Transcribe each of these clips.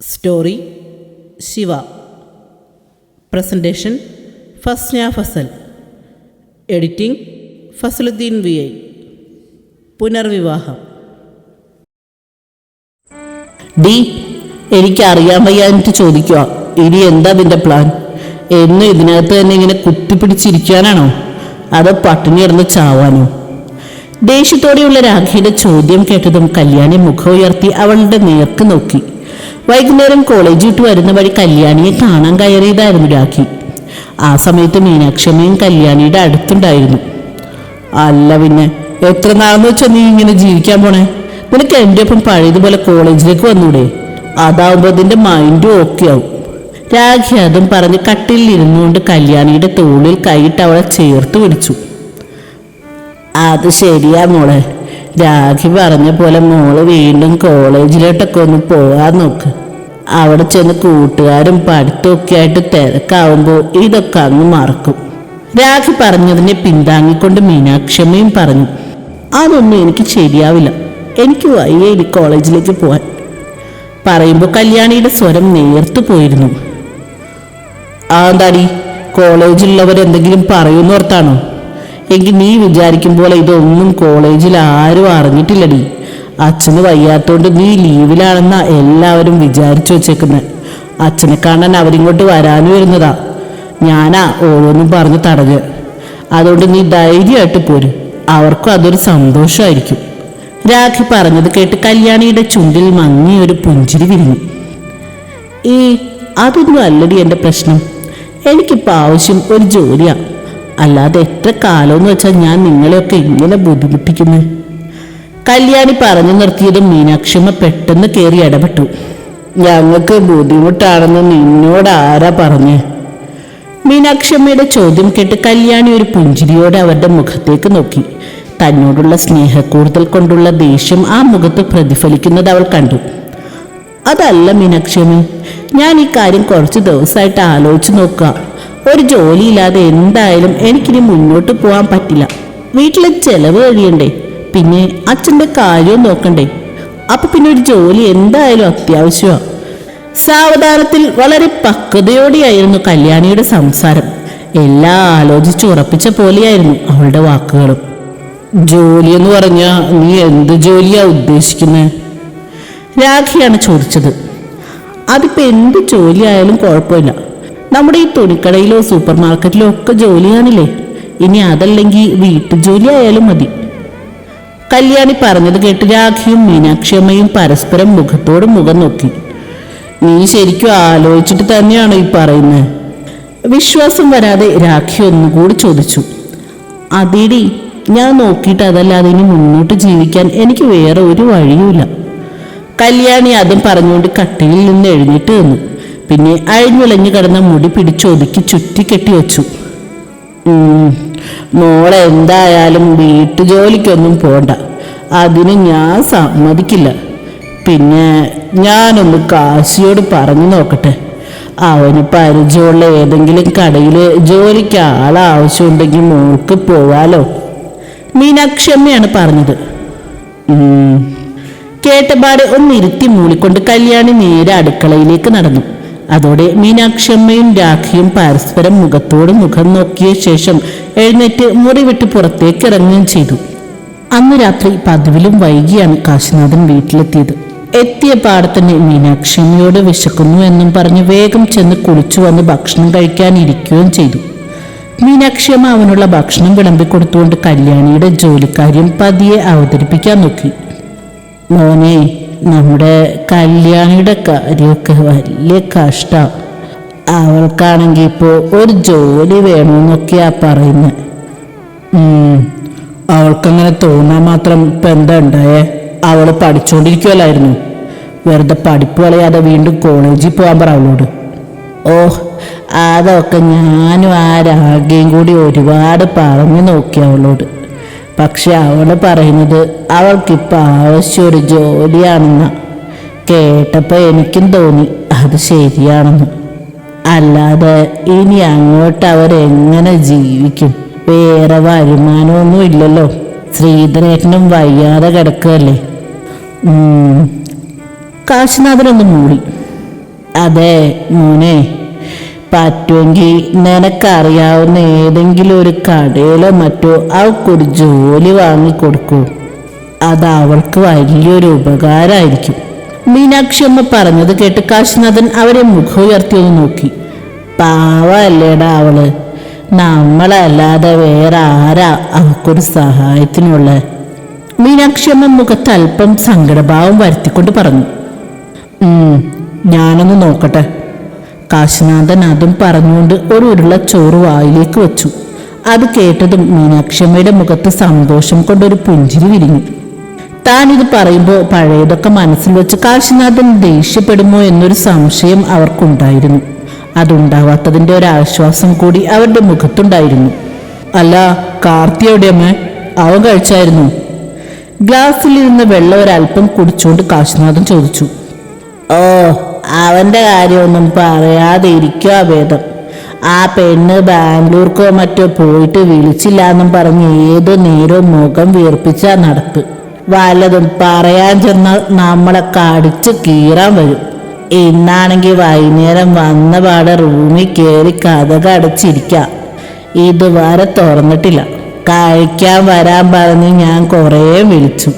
Story Shiva presentation Fasna Fasal editing Fasaluddeen V I പുനർവിവാഹം ഡി എനിക്കറിയാൻ വയ്യാഞ്ഞിട്ട് ചോദിക്കുക ഇനി എന്താ നിന്റെ പ്ലാൻ എന്നും ഇതിനകത്ത് തന്നെ ഇങ്ങനെ കുത്തിപ്പിടിച്ചിരിക്കാനാണോ അതോ പട്ടിണി ഇറന്ന് ചാവാനോ? ദേഷ്യത്തോടെയുള്ള രാഖിയുടെ ചോദ്യം കേട്ടതും കല്യാണി മുഖം ഉയർത്തി അവളുടെ നേർക്ക് നോക്കി. വൈകുന്നേരം കോളേജ് വിട്ട് വരുന്ന വഴി കല്യാണിയെ കാണാൻ കയറിയതായിരുന്നു രാഖി. ആ സമയത്ത് മീനാക്ഷമ്മയും കല്യാണിയുടെ അടുത്തുണ്ടായിരുന്നു. അല്ല പിന്നെ എത്ര നാളെന്ന് വെച്ചാൽ നീ ഇങ്ങനെ ജീവിക്കാൻ പോണേ? നിനക്ക് എന്റെ ഒപ്പം പഴയതുപോലെ കോളേജിലേക്ക് വന്നൂടെ? അതാവുമ്പോൾ അതിന്റെ മൈൻഡും ഓക്കെ ആവും. രാഖി അതും പറഞ്ഞ് കട്ടിലിരുന്നുകൊണ്ട് കല്യാണിയുടെ തോളിൽ കൈയിട്ട് അവളെ ചേർത്ത് പിടിച്ചു. അത് ശരിയാ മോളെ. രാഖി പറഞ്ഞ പോലെ മോൾ വീണ്ടും കോളേജിലോട്ടൊക്കെ ഒന്ന് പോകാൻ നോക്ക്. അവിടെ ചെന്ന് കൂട്ടുകാരും പഠിത്തമൊക്കെ ആയിട്ട് തിരക്കാവുമ്പോൾ ഇതൊക്കെ അങ്ങ് മറക്കും. രാഖി പറഞ്ഞതിനെ പിന്താങ്ങിക്കൊണ്ട് മീനാക്ഷമ്മയും പറഞ്ഞു അതൊന്നും എനിക്ക് ശരിയാവില്ല. എനിക്ക് വയ്യ ഇനി കോളേജിലേക്ക് പോവാൻ. പറയുമ്പോൾ കല്യാണിയുടെ സ്വരം നേർത്തു പോയിരുന്നു. ആ എന്താടി? കോളേജിലുള്ളവരെന്തെങ്കിലും പറയുന്നോർത്താണോ? എങ്കിൽ നീ വിചാരിക്കും പോലെ ഇതൊന്നും കോളേജിൽ ആരും അറിഞ്ഞിട്ടില്ലടി. അച്ഛന് വയ്യാത്തോണ്ട് നീ ലീവിലാണെന്നാ എല്ലാവരും വിചാരിച്ചു വെച്ചേക്കുന്നത് അച്ഛനെ കാണാൻ അവരിങ്ങോട്ട് വരാനും വരുന്നതാ ഞാനാ ഓരോന്നും പറഞ്ഞ് തടഞ്ഞ്. അതുകൊണ്ട് നീ ധൈര്യമായിട്ട് പോരും. അവർക്കും അതൊരു സന്തോഷമായിരിക്കും. രാഖി പറഞ്ഞത് കേട്ട് കല്യാണിയുടെ ചുണ്ടിൽ മങ്ങിയൊരു പുഞ്ചിരി വിരിഞ്ഞു. ഏ അതൊന്നും അല്ലടി എന്റെ പ്രശ്നം. എനിക്കിപ്പോൾ ആവശ്യം ഒരു ജോലിയാ. അല്ലാതെ എത്ര കാലമെന്ന് വെച്ചാൽ ഞാൻ നിങ്ങളെയൊക്കെ ഇങ്ങനെ ബുദ്ധിമുട്ടിക്കുന്നു കല്യാണി പറഞ്ഞു നിർത്തിയതും മീനാക്ഷിമ്മ പെട്ടെന്ന് കയറി ഇടപെട്ടു. ഞങ്ങൾക്ക് ബുദ്ധിമുട്ടാണെന്ന് നിന്നോട് ആരാ പറഞ്ഞു? മീനാക്ഷമ്മയുടെ ചോദ്യം കേട്ട് കല്യാണി ഒരു പുഞ്ചിരിയോടെ അവരുടെ മുഖത്തേക്ക് നോക്കി. തന്നോടുള്ള സ്നേഹക്കൂടുതൽ കൊണ്ടുള്ള ദേഷ്യം ആ മുഖത്ത് പ്രതിഫലിക്കുന്നത് അവൾ കണ്ടു. അതല്ല മീനാക്ഷിമ്മ ഞാൻ ഈ കാര്യം കുറച്ച് ദിവസമായിട്ട് ആലോചിച്ച് നോക്കുക. ഒരു ജോലിയില്ലാതെ എന്തായാലും എനിക്കിനി മുന്നോട്ട് പോകാൻ പറ്റില്ല. വീട്ടിലെ ചെലവ് കഴിയണ്ടേ? പിന്നെ അച്ഛന്റെ കാര്യവും നോക്കണ്ടേ? അപ്പൊ പിന്നെ ഒരു ജോലി എന്തായാലും അത്യാവശ്യമാണ് സാവധാനത്തിൽ വളരെ പക്വതയോടെയായിരുന്നു കല്യാണിയുടെ സംസാരം. എല്ലാം ആലോചിച്ച് ഉറപ്പിച്ച പോലെയായിരുന്നു അവളുടെ വാക്കുകളും. ജോലി എന്ന് പറഞ്ഞാൽ നീ എന്ത് ജോലിയാ ഉദ്ദേശിക്കുന്നത് രാഖിയാണ് ചോദിച്ചത്. അതിപ്പോ എന്ത് ജോലിയായാലും കുഴപ്പമില്ല. നമ്മുടെ ഈ തുണിക്കടയിലോ സൂപ്പർ മാർക്കറ്റിലോ ഒക്കെ ജോലിയാണില്ലേ? ഇനി അതല്ലെങ്കിൽ വീട്ടു ജോലി ആയാലും മതി. കല്യാണി പറഞ്ഞത് കേട്ട് രാഖിയും മീനാക്ഷിയമ്മയും പരസ്പരം മുഖത്തോട് മുഖം നോക്കി. നീ ശരിക്കും ആലോചിച്ചിട്ട് തന്നെയാണോ ഈ പറയുന്നത് വിശ്വാസം വരാതെ രാഖി ഒന്നുകൂടി ചോദിച്ചു. അതിടി ഞാൻ നോക്കിയിട്ട് അതല്ലാതെ ഇനി മുന്നോട്ട് ജീവിക്കാൻ എനിക്ക് വേറെ ഒരു വഴിയുമില്ല. കല്യാണി അതും പറഞ്ഞുകൊണ്ട് കട്ടിലിൽ നിന്ന് എഴുന്നേറ്റ് നിന്നു. പിന്നെ അഴിഞ്ഞുലഞ്ഞു കിടന്ന മുടി പിടിച്ചൊതുക്കി ചുറ്റിക്കെട്ടി വെച്ചു. മോളെ എന്തായാലും വീട്ടുജോലിക്കൊന്നും പോണ്ട. അതിന് ഞാൻ സമ്മതിക്കില്ല. പിന്നെ ഞാനൊന്ന് കാശിയോട് പറഞ്ഞു നോക്കട്ടെ. അവന് പരിചയമുള്ള ഏതെങ്കിലും കടയിൽ ജോലിക്ക് ആളാവശ്യമുണ്ടെങ്കിൽ മോൾക്ക് പോവാലോ? മീനാക്ഷമ്മയാണ് പറഞ്ഞത്. കേട്ടപാട് ഒന്നിരുത്തി മൂളിക്കൊണ്ട് കല്യാണി നേരെ അടുക്കളയിലേക്ക് നടന്നു. അതോടെ മീനാക്ഷമ്മയും രാഖിയും പരസ്പരം മുഖത്തോട് മുഖം നോക്കിയ ശേഷം എഴുന്നേറ്റ് മുറി വിട്ട് പുറത്തേക്ക് ഇറങ്ങുകയും ചെയ്തു. അന്ന് രാത്രി പതിവിലും വൈകിയാണ് കാശിനാഥൻ വീട്ടിലെത്തിയത്. എത്തിയ പാടത്തന്നെ മീനാക്ഷമ്മയോട് വിശക്കുന്നു എന്നും പറഞ്ഞ് വേഗം ചെന്ന് കുളിച്ചു വന്ന് ഭക്ഷണം കഴിക്കാനിരിക്കുകയും ചെയ്തു. മീനാക്ഷിയമ്മ അവനുള്ള ഭക്ഷണം വിളമ്പിക്കൊടുത്തുകൊണ്ട് കല്യാണിയുടെ ജോലിക്കാര്യം പതിയെ അവതരിപ്പിക്കാൻ നോക്കി. മോനെ നമ്മുടെ കല്യാണിയുടെ കാര്യമൊക്കെ വലിയ കഷ്ടം. അവൾക്കാണെങ്കിൽ ഇപ്പോൾ ഒരു ജോലി വേണമെന്നൊക്കെയാ പറയുന്നത് അവൾക്കങ്ങനെ തോന്നാൻ മാത്രം ഇപ്പം എന്താ ഉണ്ടായേ? അവൾ പഠിച്ചുകൊണ്ടിരിക്കുമല്ലായിരുന്നു വെറുതെ പഠിപ്പ് കളയാതെ വീണ്ടും കോളേജിൽ പോകാൻ പറ അവളോട്. ഓ അതൊക്കെ ഞാനും ആ രാഗയും കൂടി ഒരുപാട് പറഞ്ഞു നോക്കി അവളോട്. പക്ഷെ അവൾ പറയുന്നത് അവൾക്കിപ്പോൾ ആവശ്യം ഒരു ജോലിയാണെന്ന കേട്ടപ്പോൾ എനിക്കും തോന്നി അത് ശരിയാണെന്ന്. അല്ലാതെ ഇനി അങ്ങോട്ട് അവരെങ്ങനെ ജീവിക്കും? വേറെ വരുമാനമൊന്നും ഇല്ലല്ലോ. ശ്രീധരേട്ടനും വയ്യാതെ കിടക്കുകയല്ലേ. കാശിനാഥനൊന്ന് മൂടി അതെ മോനെ. പറ്റുമെങ്കിൽ നിനക്കറിയാവുന്ന ഏതെങ്കിലും ഒരു കടയിലോ മറ്റോ അവൾക്കൊരു ജോലി വാങ്ങിക്കൊടുക്കൂ. അത് അവൾക്ക് വലിയൊരു ഉപകാരമായിരിക്കും. മീനാക്ഷി അമ്മ പറഞ്ഞത് കേട്ട് കാശിനാഥൻ അവരെ മുഖം ഉയർത്തി ഒന്ന് നോക്കി. പാവല്ലേടാ അവൾ. നമ്മളല്ലാതെ വേറെ ആരാ അവക്കൊരു സഹായത്തിനുള്ള? മീനാക്ഷി അമ്മ മുഖത്ത് അല്പം സങ്കടഭാവം വരുത്തിക്കൊണ്ട് പറഞ്ഞു. "ഉം, ഞാനൊന്ന് നോക്കട്ടെ. കാശിനാഥൻ ആദ്യം പറഞ്ഞുകൊണ്ട് ഒരു ഉരുള ചോറ് വായിലേക്ക് വെച്ചു. അത് കേട്ടതും മീനാക്ഷമ്മയുടെ മുഖത്ത് സന്തോഷം കൊണ്ടൊരു പുഞ്ചിരി വിരിഞ്ഞു. താൻ ഇത് പറയുമ്പോൾ പഴയതൊക്കെ മനസ്സിൽ വെച്ച് കാശിനാഥൻ ദേഷ്യപ്പെടുമോ എന്നൊരു സംശയം അവർക്കുണ്ടായിരുന്നു. അതുണ്ടാവാത്തതിന്റെ ഒരു ആശ്വാസം കൂടി അവരുടെ മുഖത്തുണ്ടായിരുന്നു. അല്ല കാർത്തി എവിടെയമ്മേ? അവൻ കഴിച്ചായിരുന്നു. നിന്ന് വെള്ളം ഒരല്പം കുടിച്ചുകൊണ്ട് കാശിനാഥൻ ചോദിച്ചു. ഓ അവന്റെ കാര്യമൊന്നും പറയാതെ ഇരിക്കുക ഭേദം. ആ പെണ്ണ് ബാംഗ്ലൂർക്കോ മറ്റോ പോയിട്ട് വിളിച്ചില്ല എന്നും പറഞ്ഞ് ഏത് നേരവും മുഖം വീർപ്പിച്ച നടപ്പ്. വല്ലതും പറയാൻ ചെന്നാൽ നമ്മളെ കടിച്ച് കീറാൻ വരും. ഇന്നാണെങ്കിൽ വൈകുന്നേരം വന്ന പാടെ റൂമിൽ കയറി കഥക അടച്ചിരിക്കാം ഇതുവരെ തുറന്നിട്ടില്ല. കഴിക്കാൻ വരാൻ പറഞ്ഞ് ഞാൻ കുറേ വിളിച്ചു.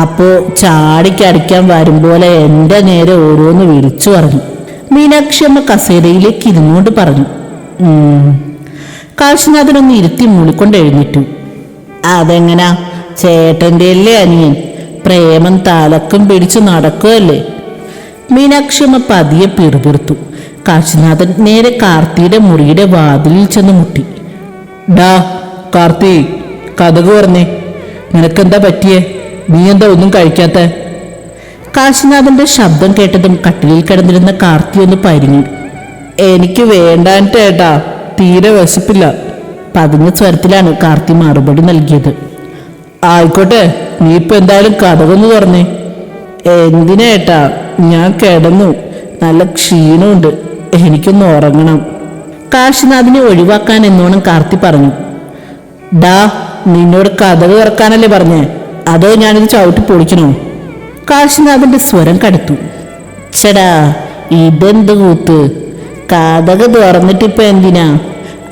അപ്പോ ചാടിക്കടിക്കാൻ വരും പോലെ എന്റെ നേരെ ഓരോന്ന് വിളിച്ചു പറഞ്ഞു. മീനാക്ഷി അമ്മ കസേരയിലേക്ക് ഇരുന്നുകൊണ്ട് പറഞ്ഞു. കാശിനാഥനൊന്ന് ഇരുത്തി മൂളിക്കൊണ്ട് എഴുന്നേറ്റു. അതെങ്ങനാ? ചേട്ടന്റെ അല്ലേ അനിയൻ? പ്രേമം തലക്കും പിടിച്ചു നടക്കുകയല്ലേ മീനാക്ഷിയമ്മ പതിയെ പിറുപിറുത്തു. കാശിനാഥൻ നേരെ കാർത്തിയുടെ മുറിയുടെ വാതിലിൽ ചെന്ന് മുട്ടി. ഡാ കാർത്തി കഥക് പറഞ്ഞേ നിനക്കെന്താ പറ്റിയേ? നീ എന്താ ഒന്നും കഴിക്കാത്ത? കാശിനാഥന്റെ ശബ്ദം കേട്ടതും കട്ടിലിൽ കിടന്നിരുന്ന കാർത്തി ഒന്ന് പരിഞ്ഞു. എനിക്ക് വേണ്ടാൻട്ടേട്ടാ തീരെ വിശപ്പില്ല. പതിഞ്ഞ സ്വരത്തിലാണ് കാർത്തി മറുപടി നൽകിയത്. ആയിക്കോട്ടെ നീ ഇപ്പൊ എന്തായാലും കഥകൊന്ന് പറഞ്ഞേ എന്തിനേട്ടാ ഞാൻ കിടന്നു. നല്ല ക്ഷീണമുണ്ട്. എനിക്കൊന്ന് ഉറങ്ങണം. കാശിനാഥിനെ ഒഴിവാക്കാൻ എന്നോണം കാർത്തി പറഞ്ഞു. ഡാ നിന്നോട് കഥ തുറക്കാനല്ലേ പറഞ്ഞേ? അതോ ഞാനിത് ചവിട്ടി പൊളിക്കണോ? കാശിനാഥന്റെ സ്വരം കടുത്തു. ചേടാ ഇതെന്ത് കൂത്ത്. കാതക തുറന്നിട്ടിപ്പോ എന്തിനാ?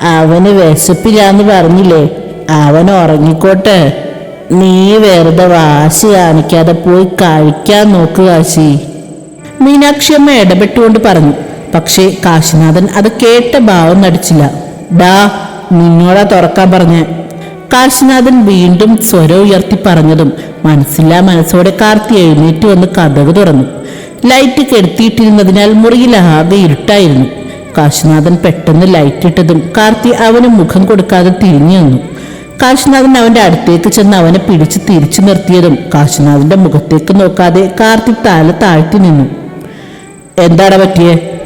അവന് വിശപ്പില്ലാന്ന് പറഞ്ഞില്ലേ? അവൻ ഉറങ്ങിക്കോട്ടെ. നീ വെറുതെ വാശി കാണിക്കാതെ പോയി കഴിക്കാൻ നോക്ക് കാശി. മീനാക്ഷി അമ്മ ഇടപെട്ടുകൊണ്ട് പറഞ്ഞു. പക്ഷേ കാശിനാഥൻ അത് കേട്ട ഭാവം നടിച്ചില്ല. ഡാ നിന്നോടാ തുറക്കാൻ പറഞ്ഞ്. കാശിനാഥൻ വീണ്ടും സ്വരം ഉയർത്തി പറഞ്ഞതും മനസ്സില്ലാ മനസ്സോടെ കാർത്തി എഴുന്നേറ്റ് വന്ന് കഥക് തുറന്നു. ലൈറ്റ് കെടുത്തിയിട്ടിരുന്നതിനാൽ മുറിയിൽ ആകെ ഇരുട്ടായിരുന്നു. കാശിനാഥൻ പെട്ടെന്ന് ലൈറ്റ് ഇട്ടതും കാർത്തി അവന് മുഖം കൊടുക്കാതെ തിരിഞ്ഞു നിന്നു. കാശിനാഥൻ അവന്റെ അടുത്തേക്ക് ചെന്ന് അവനെ പിടിച്ച് തിരിച്ചു നിർത്തിയതും കാശിനാഥന്റെ മുഖത്തേക്ക് നോക്കാതെ കാർത്തി തല താഴ്ത്തി നിന്നു. എന്താണ് പറ്റിയേ?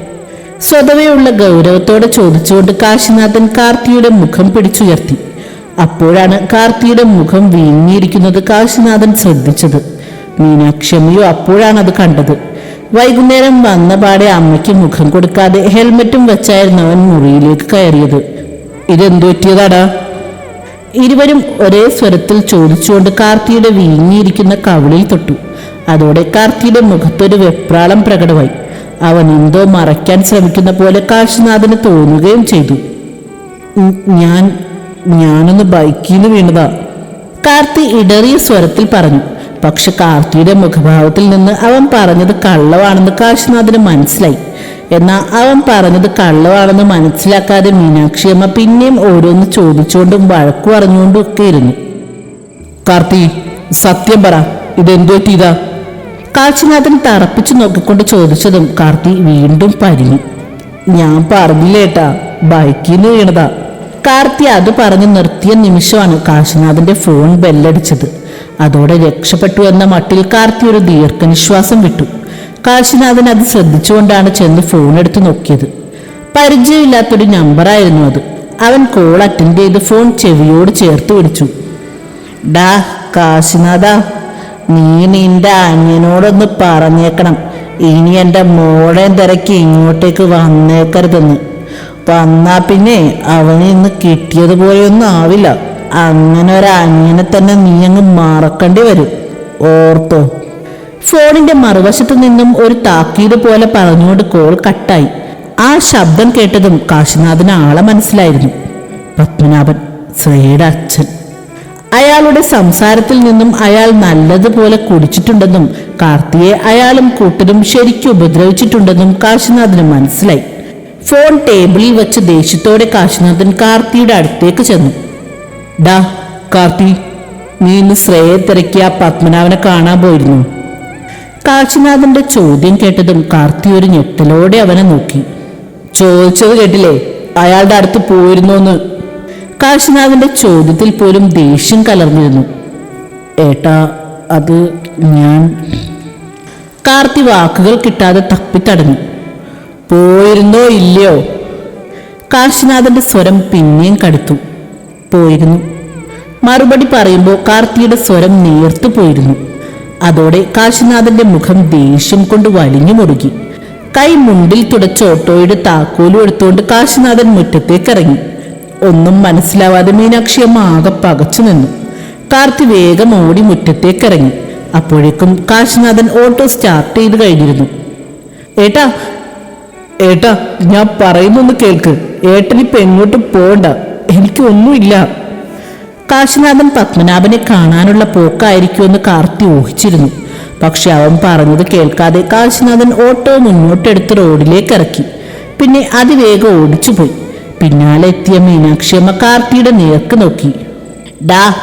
സ്വതവേയുള്ള ഗൗരവത്തോടെ ചോദിച്ചുകൊണ്ട് കാശിനാഥൻ കാർത്തിയുടെ മുഖം പിടിച്ചുയർത്തി. അപ്പോഴാണ് കാർത്തിയുടെ മുഖം വീങ്ങിയിരിക്കുന്നത് കാശിനാഥൻ ശ്രദ്ധിച്ചത്. മീനാക്ഷമിയോ അപ്പോഴാണ് അത് കണ്ടത്. വൈകുന്നേരം വന്ന പാടെ അമ്മയ്ക്ക് മുഖം കൊടുക്കാതെ ഹെൽമെറ്റും വെച്ചായിരുന്നു അവൻ മുറിയിലേക്ക് കയറിയത്. ഇതെന്തു പറ്റിയതാടാ? ഇരുവരും ഒരേ സ്വരത്തിൽ ചോദിച്ചുകൊണ്ട് കാർത്തിയുടെ വീങ്ങിയിരിക്കുന്ന കവിളിൽ തൊട്ടു. അതോടെ കാർത്തിയുടെ മുഖത്തൊരു വെപ്രാളം പ്രകടമായി. അവൻ എന്തോ മറയ്ക്കാൻ ശ്രമിക്കുന്ന പോലെ കാശിനാഥന് തോന്നുകയും ചെയ്തു. ഞാൻ ഞാനൊന്ന് ബൈക്കിൽ നിന്ന് വീണതാ. കാർത്തി ഇടറിയ സ്വരത്തിൽ പറഞ്ഞു. പക്ഷെ കാർത്തിയുടെ മുഖഭാവത്തിൽ നിന്ന് അവൻ പറഞ്ഞത് കള്ളവാണെന്ന് കാശിനാഥന് മനസ്സിലായി. എന്നാൽ അവൻ പറഞ്ഞത് കള്ളവാണെന്ന് മനസ്സിലാക്കാതെ മീനാക്ഷിയമ്മ പിന്നെയും ഓരോന്ന് ചോദിച്ചുകൊണ്ടും വഴക്കു പറഞ്ഞുകൊണ്ടും ഒക്കെ ഇരുന്നു. കാർത്തി സത്യം പറ ഇതെന്തോ ചെയ്താ കാശിനാഥൻ തറപ്പിച്ചു നോക്കിക്കൊണ്ട് ചോദിച്ചതും കാർത്തി വീണ്ടും പരിഞ്ഞു. ഞാൻ പറഞ്ഞില്ലേട്ടാ ബൈക്കിൽ നിന്ന് വീണതാ. കാർത്തി അത് പറഞ്ഞു നിർത്തിയ നിമിഷമാണ് കാശിനാഥന്റെ ഫോൺ ബെല്ലടിച്ചത് അതോടെ രക്ഷപ്പെട്ടു എന്ന മട്ടിൽ കാർത്തി ഒരു ദീർഘനിശ്വാസം വിട്ടു. കാശിനാഥൻ അത് ശ്രദ്ധിച്ചുകൊണ്ടാണ് ചെന്ന് ഫോൺ എടുത്ത് നോക്കിയത്. പരിചയമില്ലാത്തൊരു നമ്പറായിരുന്നു അത്. അവൻ കോൾ അറ്റൻഡ് ചെയ്ത് ഫോൺ ചെവിയോട് ചേർത്ത് പിടിച്ചു. ഡാ കാശിനാഥ നീ നിന്റെ അനിയനോടൊന്ന് പറഞ്ഞേക്കണം. ഇനി എന്റെ മോളെ തിരക്കി ഇങ്ങോട്ടേക്ക് വന്നേക്കരുതെന്ന്. വന്നാ പിന്നെ അവന് ഇന്ന് കിട്ടിയതുപോലെയൊന്നും ആവില്ല. അങ്ങനെ ഒരു അങ്ങനെ തന്നെ നീ അങ്ങ് മറക്കേണ്ടി വരും. ഓർത്തോ? ഫോണിന്റെ മറുവശത്തു നിന്നും ഒരു താക്കീത് പോലെ പറഞ്ഞുകൊണ്ട് കോൾ കട്ടായി. ആ ശബ്ദം കേട്ടതും കാശിനാഥന് ആളെ മനസ്സിലായിരുന്നു. പത്മനാഭൻ ശ്രീയുടെ അച്ഛൻ. അയാളുടെ സംസാരത്തിൽ നിന്നും അയാൾ നല്ലതുപോലെ കുടിച്ചിട്ടുണ്ടെന്നും കാർത്തിയെ അയാളും കൂട്ടരും ശരിക്കും ഉപദ്രവിച്ചിട്ടുണ്ടെന്നും കാശിനാഥന് മനസ്സിലായി. ഫോൺ ടേബിളിൽ വെച്ച് ദേഷ്യത്തോടെ കാശിനാഥൻ കാർത്തിയുടെ അടുത്തേക്ക് ചെന്നു. ഡാ കാർത്തി നീ ഇന്ന് ശ്രേയെ തിരക്കി ആ പത്മനാഭനെ കാണാൻ പോയിരുന്നു. കാശിനാഥന്റെ ചോദ്യം കേട്ടതും കാർത്തി ഒരു ഞെട്ടലോടെ അവനെ നോക്കി. ചോദിച്ചത് കേട്ടില്ലേ? അയാളുടെ അടുത്ത് പോയിരുന്നോന്ന്. കാശിനാഥന്റെ ചോദ്യത്തിൽ പോലും ദേഷ്യം കലർന്നിരുന്നു. ഏട്ടാ അത് ഞാൻ. കാർത്തി വാക്കുകൾ കിട്ടാതെ തപ്പിത്തടഞ്ഞു. പോയിരുന്നോ ഇല്ലയോ? കാശിനാഥന്റെ സ്വരം പിന്നെയും കടുത്തു. പോയിരുന്നു. മറുപടി പറയുമ്പോൾ കാർത്തിയുടെ സ്വരം നേർത്തു പോയിരുന്നു. അതോടെ കാശിനാഥന്റെ മുഖം ദേഷ്യം കൊണ്ട് വലിഞ്ഞു മുറുകി. കൈ മുണ്ടിൽ തുടച്ച ഓട്ടോയുടെ താക്കോലും എടുത്തുകൊണ്ട് കാശിനാഥൻ മുറ്റത്തേക്ക് ഇറങ്ങി ഒന്നും മനസ്സിലാവാതെ മീനാക്ഷി അമ്മ ആകെ പകച്ചു നിന്നു. കാർത്തി വേഗം ഓടി മുറ്റത്തേക്ക് ഇറങ്ങി അപ്പോഴേക്കും കാശിനാഥൻ ഓട്ടോ സ്റ്റാർട്ട് ചെയ്ത് കഴിഞ്ഞിരുന്നു. ഏട്ടാ ഏട്ടാ ഞാൻ പറയുന്നൊന്ന് കേൾക്ക്. ഏട്ടനിപ്പോ എങ്ങോട്ടും പോണ്ട എനിക്കൊന്നുമില്ല കാശിനാഥൻ പത്മനാഭനെ കാണാനുള്ള പോക്കായിരിക്കുമെന്ന് കാർത്തി ഊഹിച്ചിരുന്നു. പക്ഷെ അവൻ പറഞ്ഞത് കേൾക്കാതെ കാശിനാഥൻ ഓട്ടോ മുന്നോട്ടെടുത്ത് റോഡിലേക്ക് ഇറക്കി. പിന്നെ അതിവേഗം ഓടിച്ചുപോയി. പിന്നാലെ എത്തിയ മീനാക്ഷിയമ്മ കാർത്തിയുടെ നേർക്ക് നോക്കി. ഡാ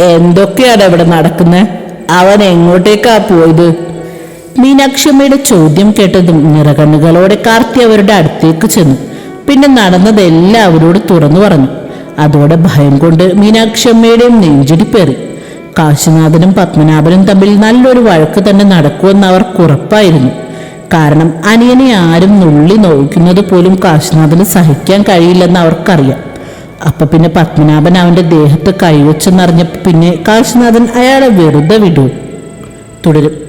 എന്തൊക്കെയാണ് ഇവിടെ നടക്കുന്നത് അവൻ എങ്ങോട്ടേക്കാ പോയത്? മീനാക്ഷിയമ്മയുടെ ചോദ്യം കേട്ടതും നിറകണ്ണുകളോടെ കാർത്തി അവരുടെ അടുത്തേക്ക് ചെന്നു. പിന്നെ നടന്നത് അവരോട് തുറന്നു പറഞ്ഞു. അതോടെ ഭയം കൊണ്ട് മീനാക്ഷിയമ്മയുടെയും നെഞ്ചിടിപ്പേറി കാശിനാഥനും പത്മനാഭനും തമ്മിൽ നല്ലൊരു വഴക്ക് തന്നെ നടക്കുമെന്ന് അവർക്ക് ഉറപ്പായിരുന്നു. കാരണം അനിയനെ ആരും നുള്ളി നോക്കുന്നത് പോലും കാശിനാഥന് സഹിക്കാൻ കഴിയില്ലെന്ന് അവർക്കറിയാം. അപ്പൊ പിന്നെ പത്മനാഭൻ അവന്റെ ദേഹത്ത് കൈവച്ചെന്നറിഞ്ഞപ്പോ പിന്നെ കാശിനാഥൻ അയാളെ വെറുതെ വിടൂ. തുടരും.